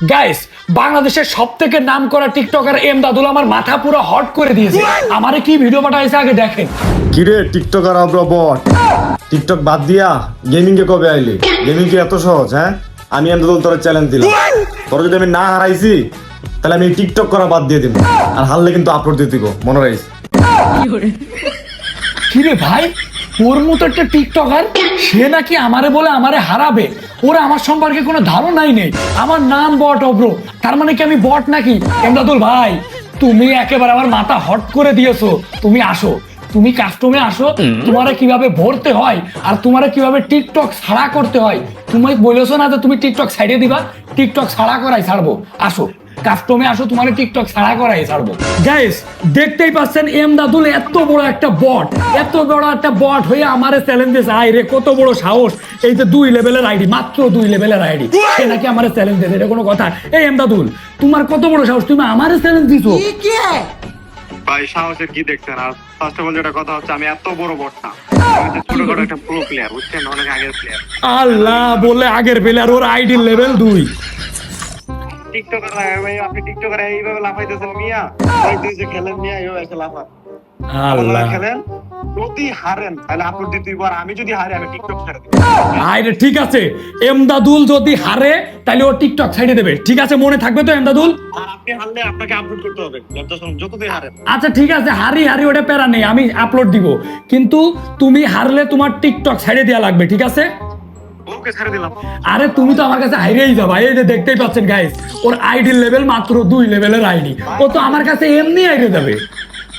Guys বাংলাদেশের সব থেকে নাম করা টিকটকার এম দাদুল আমার মাথা পুরো হট করে দিয়েছে। আমারে কি ভিডিও পাঠাইছে আগে দেখেন। কিরে টিকটকার আব্রা বট? টিকটক বাদ দিয়া গেমিং কে কবে আইলি? গেমিং কি এত সহজ হ্যাঁ? আমি এমন তোর চ্যালেঞ্জ দিলাম। তোর যদি আমি না হারাইছি তাহলে আমি টিকটক করা বাদ দিয়ে দিব। আর হারলে কিন্তু আপলোড দিয়ে দিব। মনে রাখিস? কিরে ভাই? ওর মতো একটা টিকটকার সে নাকি আমারে বলে আমারে হারাবে। ওরা আমার সম্পর্কে কোনো ধারণাই নেই। আমার নাম বট অব্র তার মানে কি আমি বট নাকি? এমদাদুল ভাই তুমি একেবারে আমার মাথা হট করে দিয়েছ। তুমি আসো। তুমি কাস্টমে আসো। তোমারে কীভাবে ভরতে হয় আর তোমারে কীভাবে টিকটক ছাড়া করতে হয়? তুমি বলেছ না যে তুমি টিকটক সাইডে দিবা? টিকটক ছাড়া করাই ছাড়বো। আসো। কাস্টমে আসো তোমার টিকটক ছাড়া করাই ছাড়বো। গাইস দেখতেই পাচ্ছেন এম দাদুল এত বড় একটা বট এত বড় একটা বট হয়ে আমারে চ্যালেঞ্জ দিয়েছে। আই রে কত বড় সাহস। এই যে দুই লেভেলের আইডি মাত্র দুই লেভেলের আইডি সে নাকি আমারে চ্যালেঞ্জ দিয়েছে এটা কোনো কথা। এই এম দাদুল তোমার কত বড় সাহস? তুমি আমারে চ্যালেঞ্জ দিছো। ভাই সাহসের কি দেখছেন? আর ফার্স্ট অফ অল যেটা কথা হচ্ছে আমি এত বড় বট না। ছোটখাটো একটা প্রো প্লেয়ার বুঝছেন? অনেক আগের প্লেয়ার আল্লাহ বলে আগের প্লেয়ার ওর আইডি লেভেল দুই। টিকটকার ভাই আপনি টিকটকার এইভাবে লাফাইতেছেন মিয়া? যে খেলেন মিয়া এইভাবে এসে লাফান আল্লাহ। খেলেন? যদি হারেন তাহলে আপলোড দিতে দিব আর আমি যদি হারি আমি টিকটক ছেড়ে দিব। আরে ঠিক আছে। এমদাদুল যদি হারে তাহলে ও টিকটক ছাইড়ে দেবে। ঠিক আছে মনে থাকবে তো এমদাদুল? আর আপনি হারলে আপনাকে আপলোড করতে হবে। যতদিন হারেন। আচ্ছা ঠিক আছে হারি হারি ওটা প্যারা নেই আমি আপলোড দিব। কিন্তু তুমি হারলে তোমার টিকটক ছেড়ে দেওয়া লাগবে ঠিক আছে? ছেড়ে আরে তুমি তো আমার কাছে হাইরেই যাবা। এই যে দেখতেই পাচ্ছেন গাইস ওর আইডি লেভেল মাত্র দুই লেভেলের আইডি ও তো আমার কাছে এমনি আইডি যাবে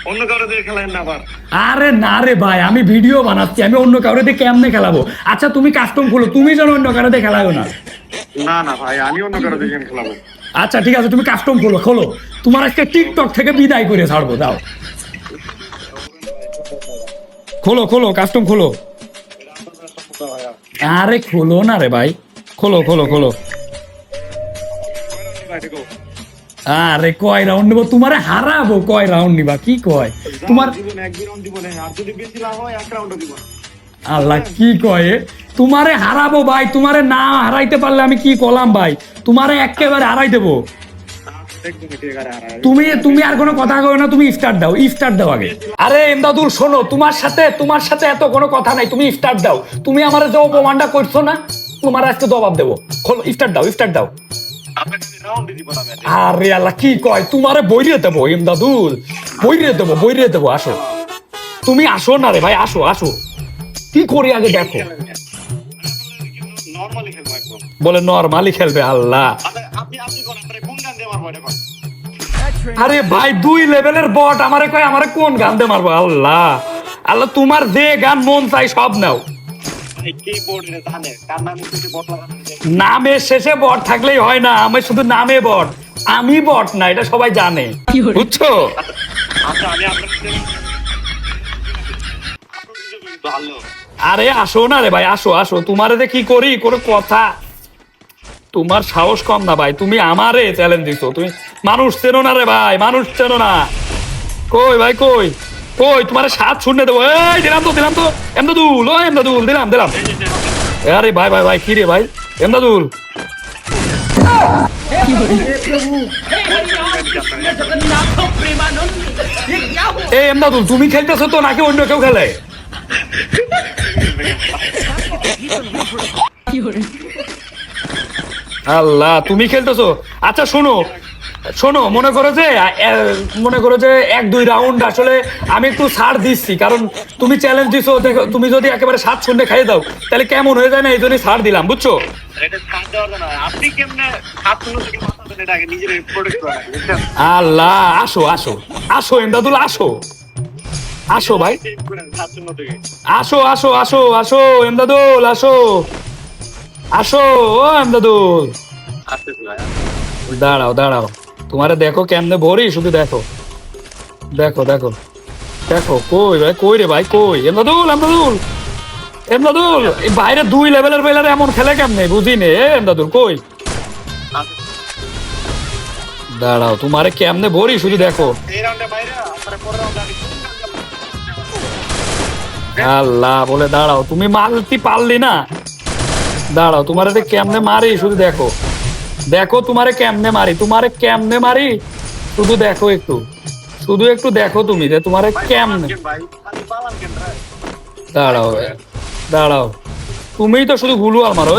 অন্য কারও দিয়ে খেলেন না আবার। আরে না রে ভাই আমি ভিডিও বানাচ্ছি আমি অন্য কাউরে দিয়ে কেমনে খেলাবো? আচ্ছা তুমি কাস্টম খুলো তুমি যেন অন্য কারও দিয়ে খেলাও না। না না ভাই আমি অন্য কারও দিয়ে খেলাবো। আচ্ছা ঠিক আছে তুমি কাস্টম খোলো খোলো। তোমার আজকে টিকটক থেকে বিদায় করে ছাড়বো দাও। খোলো খোলো কাস্টম খোলো। আরে খোলো না রে ভাই। খোলো খোলো খোলো। আরে কয় রাউন্ড নিবো? তোমারে হারাবো, কয় রাউন্ড নিবা? কি কয়? তোমার আল্লাহ, কি কয় তোমারে হারাবো ভাই, তোমারে না হারাইতে পারলে আমি কি করলাম ভাই? তোমারে একেবারে হারাই দেবো। তুমি তুমি আর কোনো কথা কই না তুমি স্টার্ট দাও স্টার্ট দাও আগে। আরে এমদাদুল শোনো তোমার সাথে তোমার সাথে এত কোনো কথা নাই তুমি স্টার্ট দাও। তুমি আমার যে অপমানটা করছ না তোমার আজকে জবাব দেবো। খোলো স্টার্ট দাও স্টার্ট দাও। আপনাকে রাউন্ড দিব না আমি। আরে আল্লাহ কি কয়? তোমারে বইরে দেবো এমদাদুল। বইরে দেবো বইরে দেবো আসো। তুমি আসো না রে ভাই আসো আসো। কি করি আগে দেখো? নরমালি খেলব একদম বলে নরমালি খেলবে আল্লাহ আরে ভাই দুই লেভেলের বট আমারে কয় আমারে কোন গান দিয়ে মারবো? আল্লাহ। আল্লাহ তোমার যে গান মন চাই সব নাও। নামের শেষে বট থাকলেই হয় না আমি শুধু নামে বট আমি বট না এটা সবাই জানে। বুঝছ। আরে আসো না রে ভাই আসো আসো। তোমারে কি করি কোনো কথা তোমার সাহস কম না ভাই, তুমি আমারে চ্যালেঞ্জ দিছো। তুমি মানুষ চেনো না রে ভাই, মানুষ চেনো না। কই ভাই, কই? কই, তোমার সাত শূন্য দেবো। এই, দিলাম তো দিলাম তো। এমদাদুল ও এমদাদুল, দিলাম দিলাম। আরে ভাই ভাই ভাই, কি রে ভাই? এমদাদুল। এই এমদাদুল, তুমি খেলতেছো তো, নাকি অন্য কেউ খেলে? আল্লাহ তুমি খেলতেছো? আচ্ছা শোনো শোনো মনে করো যে মনে করো যে এক দুই রাউন্ড আসলে আমি একটু ছাড় দিচ্ছি কারণ তুমি চ্যালেঞ্জ দিছো দেখো তুমি যদি একেবারে সাত শূন্য খাইয়ে দাও তাহলে কেমন হয়ে যায় না? এই জন্যই ছাড় দিলাম বুঝছ? আল্লাহ আসো আসো আসো এমদাদুল আসো। আসো ভাই। আসো আসো আসো আসো এমদাদুল আসো। আসো ও এমদাদুল দাঁড়াও দাঁড়াও। তোমারে দেখো কেমনে ভরি শুধু দেখো। দেখো দেখো। দেখো কই ভাই কই রে ভাই কই? এমদাদুল এমদাদুল। এমদাদুল এই বাইরে দুই লেভেলের বেলার এমন খেলে কেমনে? বুঝি নে এমদাদুল কই? দাঁড়াও তোমারে কেমনে ভরি শুধু দেখো? আল্লাহ বলে দাঁড়াও তুমি মারতে পারলি না। দাঁড়াও তোমার এটা কেমনে মারি শুধু দেখো। দেখো তোমারে কেমনে মারি তোমারে কেমনে মারি? শুধু দেখো একটু। শুধু একটু দেখো তুমি যে তোমারে কেমনে? দাঁড়াও দাঁড়াও। তুমি তো শুধু গুলু আর মারো?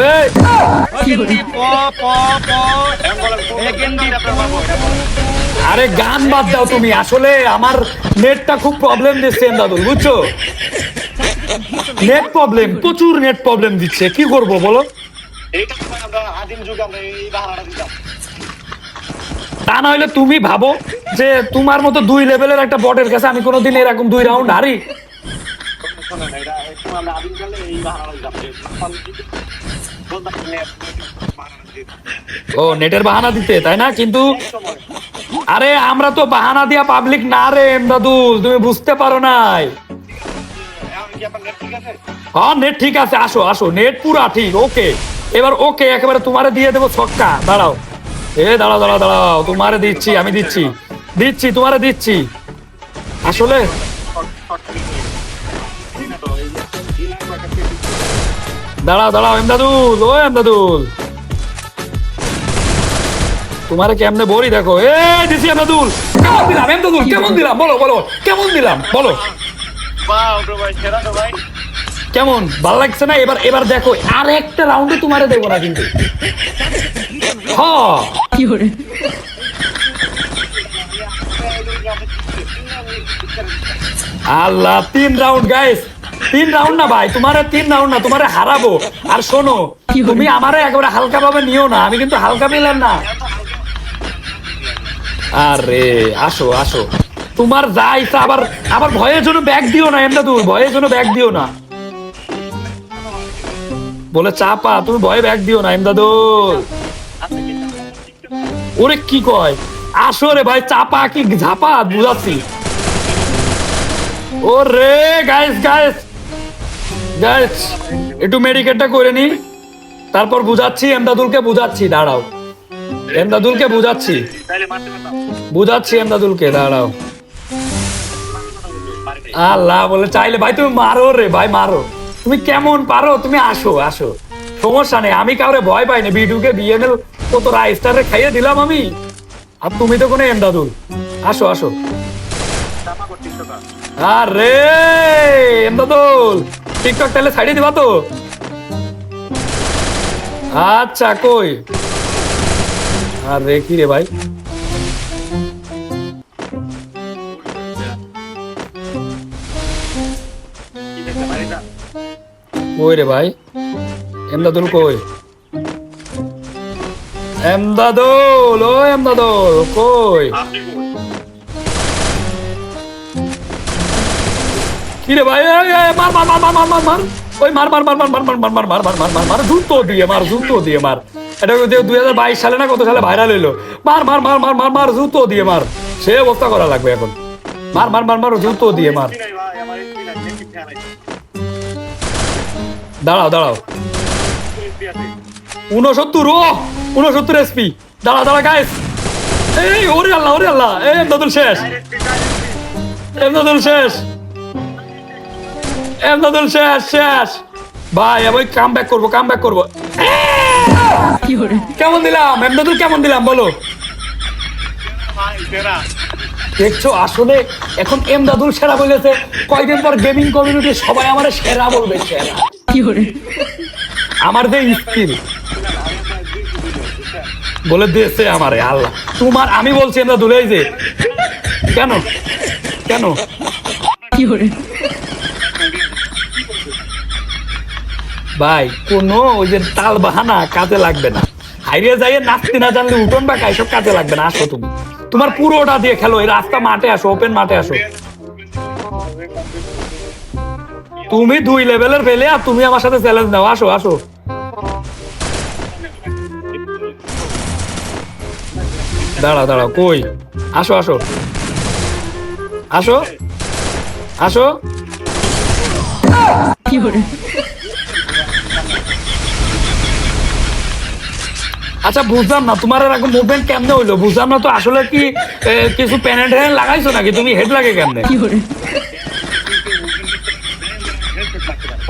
আরে গান বাদ দাও তুমি আসলে আমার নেটটা খুব প্রবলেম দিচ্ছে দাদু বুঝছ? নেট প্রবলেম প্রচুর নেট প্রবলেম দিচ্ছে। কি করব বলো? তো না হলে তুমি ভাবো যে তোমার মতো দুই লেভেলের একটা বটের কাছে আমি কোনোদিন এরকম দুই রাউন্ড হারি। ও নেটের বাহানা দিতে তাই না? কিন্তু আরে আমরা তো বাহানা দিয়া পাবলিক না রে এমদাদুল তুমি বুঝতে পারো নাই। হ্যাঁ নেট ঠিক আছে, আসো আসো, নেট পুরা ঠিক, ওকে। এবার ওকে একেবারে তোমারে দিয়ে দেবো ছক্কা, দাঁড়াও। এ, দাঁড়াও দাঁড়াও দাঁড়াও, তোমারে দিচ্ছি, আমি দিচ্ছি দিচ্ছি, তোমারে দিচ্ছি। আসলে দাঁড়াও দাঁড়াও, এমদাদুল, ও এমদাদুল। তোমারে কেমনে বড়ি দেখো এ দিছি এমদাদুল। কেমন দিলাম, এমদাদুল, কেমন দিলাম, বলো বলো, কেমন দিলাম, বলো। কেমন? ভালো লাগছে না? এবার এবার দেখো আর একটা রাউন্ডে তোমারে দেবো না কিন্তু। আল্লাহ তিন রাউন্ড গাইস তিন রাউন্ড না ভাই তোমারে তিন রাউন্ড না তোমারে হারাবো। আর শোনো তুমি আমারে একেবারে হালকা ভাবে নিও না আমি কিন্তু হালকা পেলাম না। আরে আসো আসো। তোমার যা ইচ্ছা, আবার আবার ভয়ের জন্য ব্যাগ দিও না এমদা তুই ভয়ের জন্য ব্যাগ দিও না। বলে, চাপা, তুমি ভয়ে ব্যাগ দিও না এমদাদুল ওরে কি কয়? আসো রে ভাই, চাপা কি ঝাপা, বুঝাচ্ছি। ও রে গাইস গাইস গাইস একটু মেডিকেটটা করে নি তারপর বুঝাচ্ছি এমদাদুলকে বুঝাচ্ছি, দাঁড়াও। এমদাদুলকে বুঝাচ্ছি। বুঝাচ্ছি এমদাদুলকে দাঁড়াও। আল্লাহ বলে, চাইলে ভাই তুমি মারো রে, ভাই মারো। তুমি কেমন পারো? তুমি আসো আসো। সমস্যা নেই, আমি কাউরে ভয় পাই না। বিটুকে বিএনএল কত রাইস্টারে খাইয়ে দিলাম আমি। আর তুমি তো কোনো এমদাদুল। আসো আসো। আরে, এমদাদুল টিকটক তাহলে ছাড়িয়ে দিবা তো? আচ্ছা কই? আরে, কি রে ভাই? কই রে ভাই এমদাদুল কই এমদাদুল ও এমদাদুল কই কি রে ভাই মার মার মার মার মার মার মার ওই মার মার মার মার মার মার মার মার মার মার মার মার মার জুতো দিয়ে মার জুতো দিয়ে মার এটা দুই হাজার বাইশ সালে না কত সালে ভাইরাল হইল মার মার মার মার মার মার জুতো দিয়ে মার সে অবস্থা করা লাগবে এখন মার মার মার মার জুতো দিয়ে মার দাঁড়াও দাঁড়াও। উনসত্তর ও উনসত্তর এসপি দাঁড়া দাঁড়া গাইস এই ওরে আল্লাহ ওরে আল্লাহ। এই এমদাদুল শেষ। এমদাদুল শেষ। এমদাদুল শেষ শেষ। ভাই আমি কাম ব্যাক করব কাম ব্যাক করব কেমন দিলাম? এমদাদুল কেমন দিলাম বলো? দেখছ আসলে এখন এমদাদুল সেরা বলেছে। কয়দিন পর গেমিং কমিউনিটি সবাই আমার সেরা বলবে সেরা। আমার যে স্কিল। বলে দিয়েছে আমারে আল্লাহ। তোমার আমি বলছি এমদাদুল এই যে। কেন? কেন? ভাই কোনো ওই যে তাল বাহানা কাজে লাগবে না। হাইরে যাইয়ে নাচতে না জানলে উঠোন বা সব কাজে লাগবে না আসো তুমি। তোমার পুরোটা দিয়ে খেলো এই রাস্তা মাঠে আসো ওপেন মাঠে আসো। তুমি দুই লেভেলের ফেলে আর তুমি আমার সাথে চ্যালেঞ্জ নাও। আসো আসো। দাঁড়াও দাঁড়াও, কই? আসো আসো। আসো। আসো। আচ্ছা বুঝলাম না, তোমার এরকম মুভমেন্ট কেমনে হইল? বুঝলাম না তো আসলে কি কিছু প্যানেট লাগাইছো নাকি? তুমি হেড লাগে কেমনে?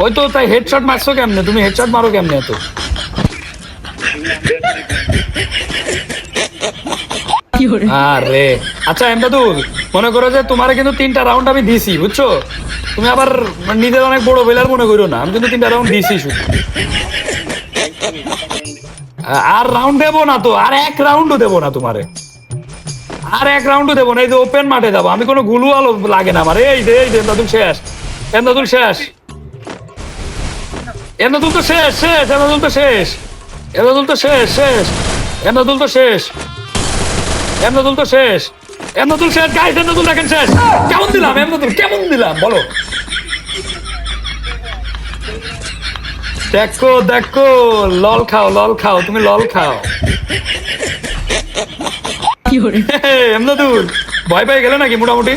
ওই তো তাই হেডশট মারছো কেমনে? তুমি হেডশট মারো কেমনে তো আরে। আচ্ছা এমদাদুল মনে করো যে তোমার কিন্তু তিনটা রাউন্ড আমি দিছি বুঝছ? তুমি আবার নিজের অনেক বড় বেলার মনে করো না আমি কিন্তু তিনটা রাউন্ড দিছি শুধু। আর রাউন্ড দেবো না তো আর এক রাউন্ডও দেবো না তোমারে। আর এক রাউন্ডও দেবো না এই যে ওপেন মাঠে যাব আমি কোনো গুলু আলো লাগে না আমার। এই যে এই যে এমদাদুল শেষ। এমদাদুল শেষ। এমদাদুল তো শেষ শেষ এমদাদুল তো শেষ। এমদাদুল তো শেষ শেষ। এমদাদুল তো শেষ। এমদাদুল তো শেষ। এমদাদুল শেষ। গাইস এমদাদুল দেখেন শেষ। কেমন দিলাম এমদাদুল কেমন দিলাম বলো। দেখো দেখো লল খাও লল খাও তুমি লল খাও। হে, এমদাদুল ভয় পেয়ে গেলে নাকি মোটামুটি?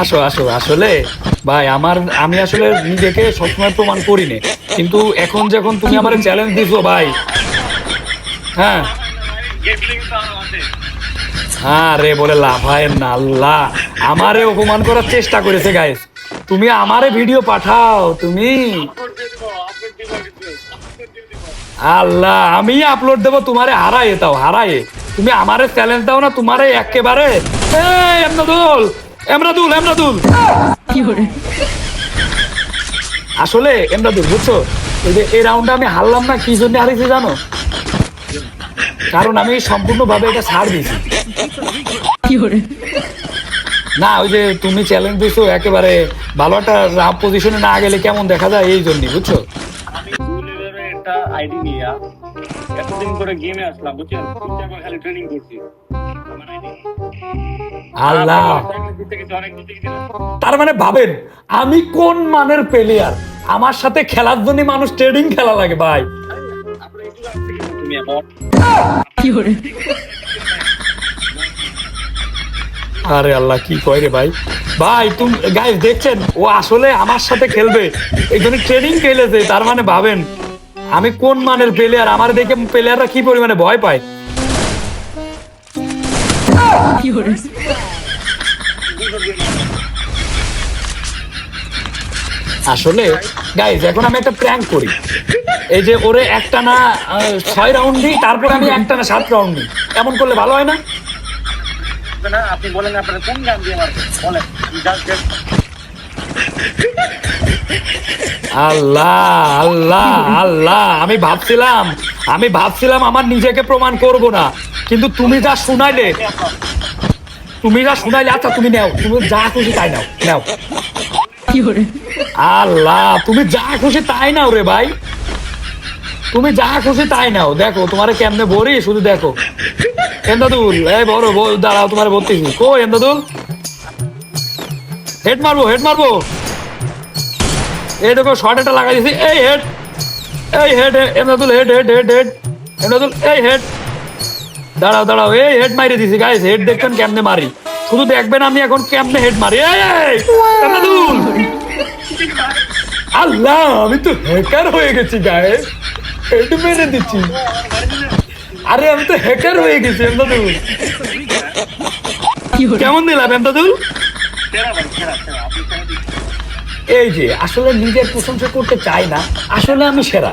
আসো আসো, আসলে ভাই, আমার, আমি আসলে নিজেকে সবসময় প্রমাণ করি নে কিন্তু এখন যখন তুমি আমার চ্যালেঞ্জ দিছো ভাই হ্যাঁ? হ্যাঁ রে, বলে লাফায় না, আল্লাহ। আমারে অপমান করার চেষ্টা করেছে গাইস তুমি আমারে ভিডিও পাঠাও, তুমি। আল্লাহ, আমি আপলোড দেবো, তোমারে হারায়ে তাও হারায়ে। তুমি আমারে চ্যালেঞ্জ দাও না, তোমারে একেবারে এই এমরাদুল এমরাদুল। আসলে এমরাদুল বুঝছ? এই যে এই রাউন্ডটা আমি হারলাম না কি জন্য হারিয়েছি জানো? কারণ আমি সম্পূর্ণভাবে এটা ছাড় দিয়েছি। না ওই যে তুমি চ্যালেঞ্জ দিছো একেবারে ভালো একটা পজিশনে না গেলে কেমন দেখা যায় এই জন্য বুঝছ? একটা আইডি নিয়ে এতদিন করে গেমে আসলাম বুঝছেন? খালি ট্রেনিং করছি। আমার ID আল্লাহ। দিতে গেছি, অনেক দিতে গেছি না। তার মানে ভাবেন আমি কোন মানের প্লেয়ার আমার সাথে খেলার জন্য মানুষ ট্রেডিং খেলা লাগে ভাই। আরে আল্লাহ কি কয় রে ভাই? ভাই তুমি গাইস দেখছেন ও আসলে আমার সাথে খেলবে। এই জন্য ট্রেনিং খেলেছে তার মানে ভাবেন আমি কোন মানের প্লেয়ার আমার দেখে প্লেয়াররা কি পরিমাণে ভয় পায়? আসলে গাইজ এখন আমি একটা প্র্যাঙ্ক করি। এই যে ওরে একটা না ছয় রাউন্ড দিই তারপর আমি একটা না সাত রাউন্ড দিই এমন করলে ভালো হয় না? আপনি বলেন আপনার কোন গান দিয়ে বলেন আল্লাহ আল্লাহ আল্লাহ, আমি ভাবছিলাম আমি ভাবছিলাম আমার নিজেকে প্রমাণ করব না। কিন্তু তুমি যা শুনাইলে, তুমি যা শুনাইলে আচ্ছা তুমি নাও, তুমি যা খুশি তাই নাও নাও। আল্লাহ, তুমি যা খুশি তাই নাও রে ভাই। তুমি যা খুশি তাই নাও। দেখো, তোমারে কেমনে ভরি শুধু দেখো। এন্দাদুল এই বড় দাঁড়াও, তোমার ভর্তিছি কো এন্দাদুল হেড মারবো হেড মারবো? এই দেখো শর্ট একটা লাগাই দিছি। এই হেড এই head Emdadul head head head head Emdadul এই হেড দাঁড়াও দাঁড়াও এই হেড মারি দিছি গাইস হেড দেখবেন কেমনে মারি? শুধু দেখবেন আমি এখন কেমনে হেড মারি। এই, এমদাদুল আল্লাহ আমি তো হ্যাকার হয়ে গেছি গাইস হেড মেরে দিচ্ছি। আরে আমি তো হ্যাকার হয়ে গেছি এমদাদুল কেমন দিলাম এমদাদুল? এই যে, আসলে নিজের প্রশংসা করতে চাই না, আসলে আমি সেরা।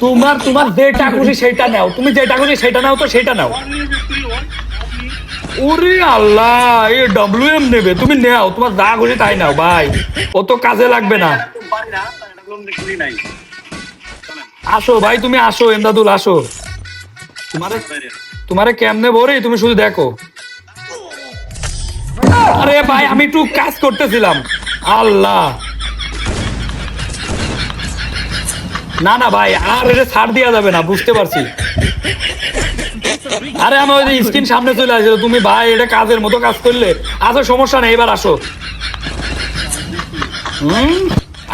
তোমার তোমার যেটা খুশি সেটা নাও, তুমি যেটা খুশি সেটা নাও তো সেটা নাও। ওরে আল্লাহ, এ ডব্লিউ এম নেবে, তুমি নাও, তোমার যা খুশি তাই নাও, ভাই। ও তো কাজে লাগবে না। আসো ভাই, তুমি আসো, এমদাদুল, আসো। তোমারে তোমারে কেমনে ভরি তুমি শুধু দেখো। আরে ভাই, আমি একটু কাজ করতেছিলাম। আল্লাহ। না না ভাই, আর এটা ছাড় দেওয়া যাবে না, বুঝতে পারছি। আরে আমি ওই স্ক্রিন সামনে চলে আসছিল, তুমি ভাই, এটা কাজের মতো কাজ করলে। আসো, সমস্যা নেই, এবার আসো। হুম?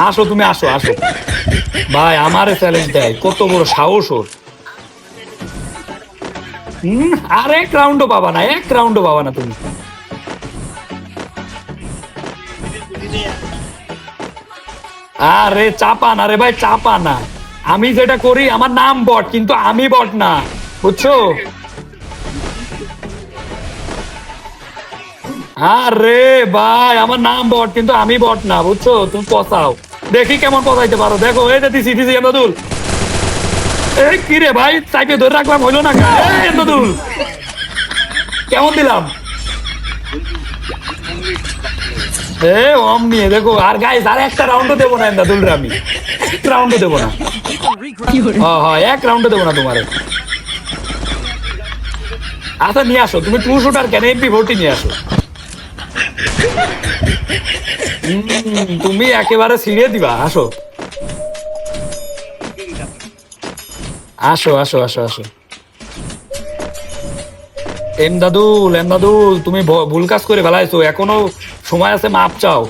আসো, তুমি আসো আসো। ভাই, আমারে চ্যালেঞ্জ দেয়, কত বড় সাহস ওর। আর এক রাউন্ডও পাবা না, এক রাউন্ডও পাবা না তুমি। আরে চাপা না রে ভাই, চাপা না। আমি যেটা করি, আমার নাম বট, কিন্তু আমি বট না। বুঝছ? আরে ভাই, আমার নাম বট, কিন্তু আমি বট না, বুঝছ? তুমি পচাও। দেখি কেমন পচাইতে পারো। দেখো, এই যে দিছি দিছি এমদাদুল এই কি রে ভাই, চাইপে ধরে রাখলাম, হইল না এমদাদুল কেমন দিলাম? এ দেখো, আর আর একটা না এক না। এক না তোমারে। আচ্ছা নিয়ে তুমি টু নিয়ে তুমি একেবারে ছিঁড়ে দিবা, আসো। আসো আসো আসো আসো। এমদাদুল এমদাদুল তুমি ভুল কাজ করে ফেলাইছো এখনও সময় আছে মাপ চাও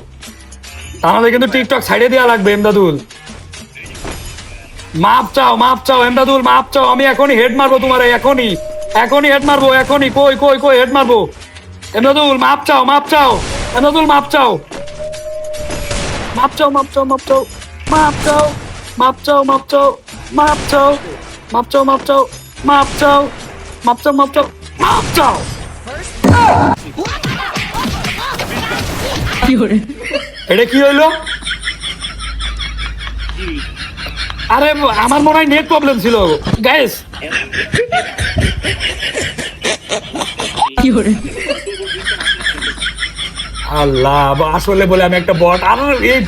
তাহলে কিন্তু টিকটক সাইডে দেওয়া লাগবে এমদাদুল মাপ চাও মাপ চাও এমদাদুল মাপ চাও আমি এখনই হেড মারবো তোমার এখনই এখনই হেড মারবো এখনই কই কই কই হেড মারবো এমদাদুল মাপ চাও মাপ চাও এমদাদুল মাপ চাও মাপ চাও মাপ চাও মাপ চাও মাপ চাও মাপ চাও মাপ চাও মাপ চাও মাপ চাও মাপ চাও মাপ চাও মাপ চাও মাপ চাও এটা কি হইল? আরে আমার মনে হয় নেট প্রবলেম ছিল। গাইস আল্লাহ আসলে বলে আমি একটা বট। এই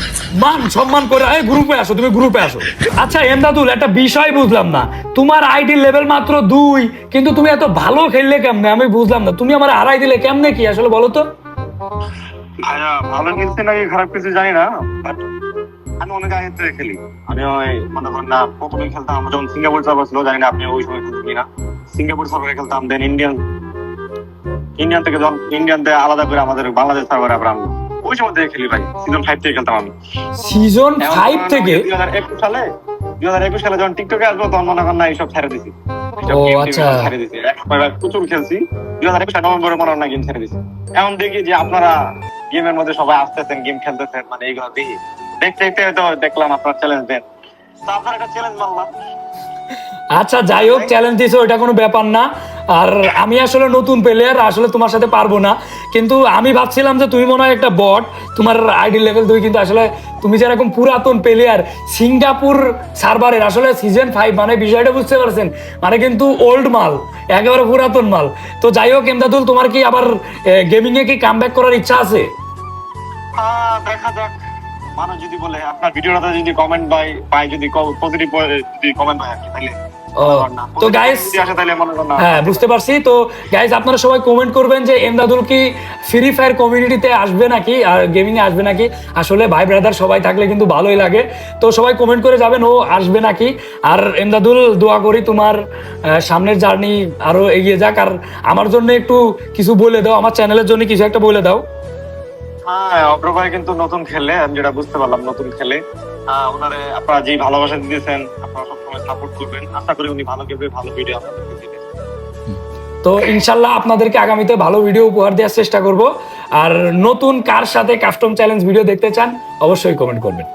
মান সম্মান করে গ্রুপে আসো, তুমি গ্রুপে আসো। আচ্ছা এমদাদুল, একটা বিষয় বুঝলাম না। তোমার আইডি লেভেল মাত্র দুই, কিন্তু তুমি এত ভালো খেললে কেমনে? আমি বুঝলাম না। তুমি আমার হারাই দিলে কেমনে কি, আসলে বলো তো। ভালো নাকি খারাপ খেলছি জানি না আমি অনেক আগে থেকে খেলি। আমি ওই, মনে করেন না, প্রথমে খেলতাম যখন সিঙ্গাপুর সার্ভার ছিল, জানি না আপনি ওই সময় খেলতেন কিনা। সিঙ্গাপুর খেলতাম দেন ইন্ডিয়ান ইন্ডিয়ান থেকে যখন ইন্ডিয়ান থেকে আলাদা করে আমাদের বাংলাদেশ সার্ভারে আবার আমি ওই সময় থেকে খেলি ভাই সিজন ফাইভ থেকে খেলতাম আমি। সিজন ফাইভ থেকে? দুই হাজার একুশ সালে দুই হাজার একুশ সালে যখন টিকটকে আসব তখন মনে করেন না এইসব ছেড়ে দিছি। ও, আচ্ছা। ছেড়ে দিছি। প্রচুর খেলছি দুই হাজার একুশ নভেম্বরে মনে হয় না গেম ছেড়ে দিছি। এখন দেখি যে আপনারা গেমের মধ্যে সবাই আসতেছেন গেম খেলতেছেন মানে এইগুলো দেখি। দেখতে দেখতে তো দেখলাম আপনার চ্যালেঞ্জ দেন। তো আপনার একটা চ্যালেঞ্জ মানলাম। আচ্ছা যাই হোক চ্যালেঞ্জ দিয়েছে ওটা কোনো ব্যাপার না। আর আমি আসলে নতুন প্লেয়ার আসলে তোমার সাথে পারব না। কিন্তু আমি ভাবছিলাম যে তুমি মনে হয় একটা বট তোমার আইডি লেভেল দুই, কিন্তু আসলে তুমি যেরকম পুরাতন প্লেয়ার সিঙ্গাপুর সার্ভারের, আসলে সিজন ফাইভ মানে বিষয়টা বুঝতে পারছেন? মানে কিন্তু ওল্ড মাল, একেবারে পুরাতন মাল। তো যাই হোক, এমদাদুল, তোমার কি আবার গেমিং এ কি কাম করার ইচ্ছা আছে? দেখা যাক। মানুষ যদি বলে, আপনার ভিডিওটাতে যদি কমেন্ট পাই পাই যদি পজিটিভ যদি কমেন্ট পাই আর কি তাহলে তো গাইস হ্যাঁ বুঝতে পারছি। তো গাইজ আপনারা সবাই কমেন্ট করবেন যে এমদাদুল কি ফ্রি ফায়ার কমিউনিটিতে আসবে নাকি? আর গেমিং এ আসবে নাকি? আসলে ভাই ব্রাদার সবাই থাকলে কিন্তু ভালোই লাগে। তো সবাই কমেন্ট করে যাবেন ও আসবে নাকি? আর এমদাদুল দোয়া করি তোমার সামনের জার্নি আরও এগিয়ে যাক। আর আমার জন্য একটু কিছু বলে দাও আমার চ্যানেলের জন্য কিছু একটা বলে দাও। হ্যাঁ অগ্র ভাই কিন্তু নতুন খেলে আমি যেটা বুঝতে পারলাম নতুন খেলে। ওনারে আপনারা ভালোবাসা দিতেছেন, আপনারা সবসময় সাপোর্ট করবেন। আশা করি উনি ভালো ভালো ভিডিও আপনাদেরকে তো ইনশাল্লাহ আপনাদেরকে আগামীতে ভালো ভিডিও উপহার দেওয়ার চেষ্টা করব। আর নতুন কার সাথে কাস্টম চ্যালেঞ্জ ভিডিও দেখতে চান, অবশ্যই কমেন্ট করবেন।